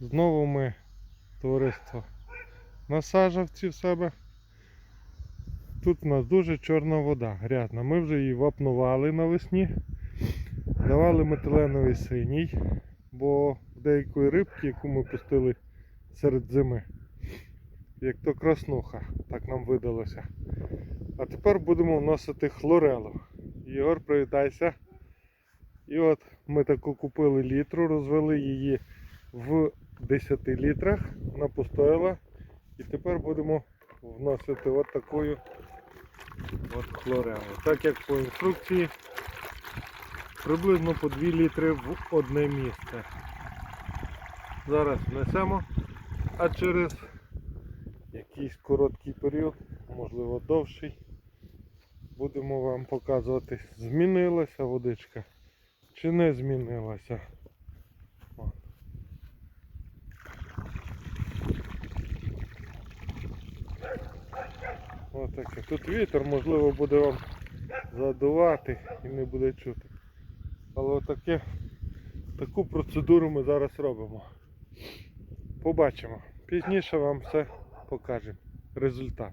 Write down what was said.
Знову ми, товариство, насажавці в себе. Тут у нас дуже чорна вода, грязна. Ми вже її вапнували навесні. Давали метиленовий синій, бо деякої рибки, яку ми пустили серед зими, як то краснуха, так нам видалося. А тепер будемо вносити хлорелу. Ігор, привітайся. І от ми таку купили літру, розвели її в 10 літрах, вона. І тепер будемо вносити от такою от хлорелу. Так як по інструкції, приблизно по 2 літри в одне місце. Зараз внесемо, а через якийсь короткий період, можливо довший, будемо вам показувати, змінилася водичка чи не змінилася. Отаке. Тут вітер, можливо, буде вам задувати і не буде чути. Але отаке, таку процедуру ми зараз робимо. Побачимо. Пізніше вам все покажемо. Результат.